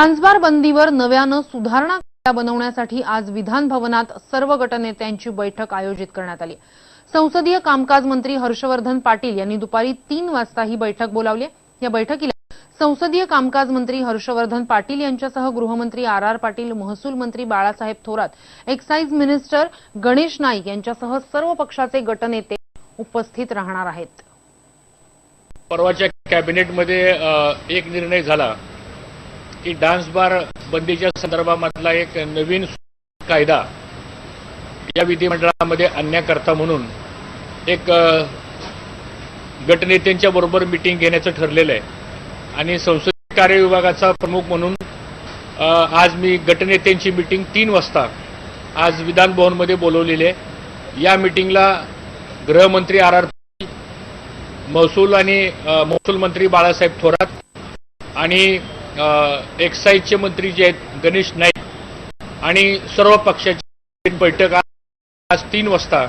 ट्रान्सबार बंदीवर नव्यानं सुधारणा कायदा बनवण्यासाठी आज विधान भवनात सर्व गटनेत्यांची बैठक आयोजित करण्यात आली. संसदीय कामकाज मंत्री हर्षवर्धन पाटील यांनी दुपारी तीन वाजता ही बैठक बोलावली. या बैठकीला संसदीय कामकाज मंत्री हर्षवर्धन पाटील यांच्यासह गृहमंत्री आर आर पाटील महसूल मंत्री बाळासाहेब थोरात एक्साईज मिनिस्टर गणेश नाईक यांच्यासह सर्व पक्षाचे गटनेते उपस्थित राहणार आहेत. परवाच्या कॅबिनेटमध्ये एक निर्णय झाला. की डान्स बार बंदीच्या संदर्भामधला एक नवीन कायदा या विधिमंडळामध्ये आणण्याकरता म्हणून एक गटनेत्यांच्या बरोबर मिटिंग घेण्याचं ठरलेलं आहे. आणि संसदीय कार्य विभागाचा प्रमुख म्हणून आज मी गटनेत्यांची मिटिंग तीन वाजता आज विधान भवनमध्ये बोलवलेली आहे. या मिटिंगला गृहमंत्री आर आर महसूल आणि महसूल मंत्री बाळासाहेब थोरात आणि एक्साईजचे मंत्री जे आहेत गणेश नाईक आणि सर्व पक्षाची बैठक आज तीन वाजता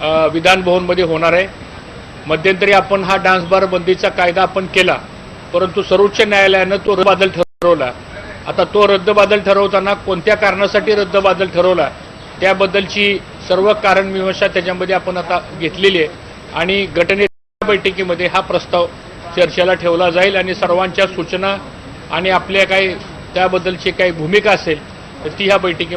विधानभवनमध्ये विधान भवनमध्ये होणार आहे. मध्यंतरी आपण हा डान्स बार बंदीचा कायदा आपण केला परंतु सर्वोच्च न्यायालयानं तो रद्दबादल ठरवला. आता तो रद्दबादल ठरवताना कोणत्या कारणासाठी रद्दबादल ठरवला त्याबद्दलची सर्व कारण मीमांसा त्याच्यामध्ये आपण आता घेतलेली आहे. आणि गटनेच्या बैठकीमध्ये हा प्रस्ताव चर्चेला ठेवला जाईल आणि सर्वांच्या सूचना आणि आपल्या काही त्याबद्दलची काही भूमिका असेल तर ती ह्या बैठकी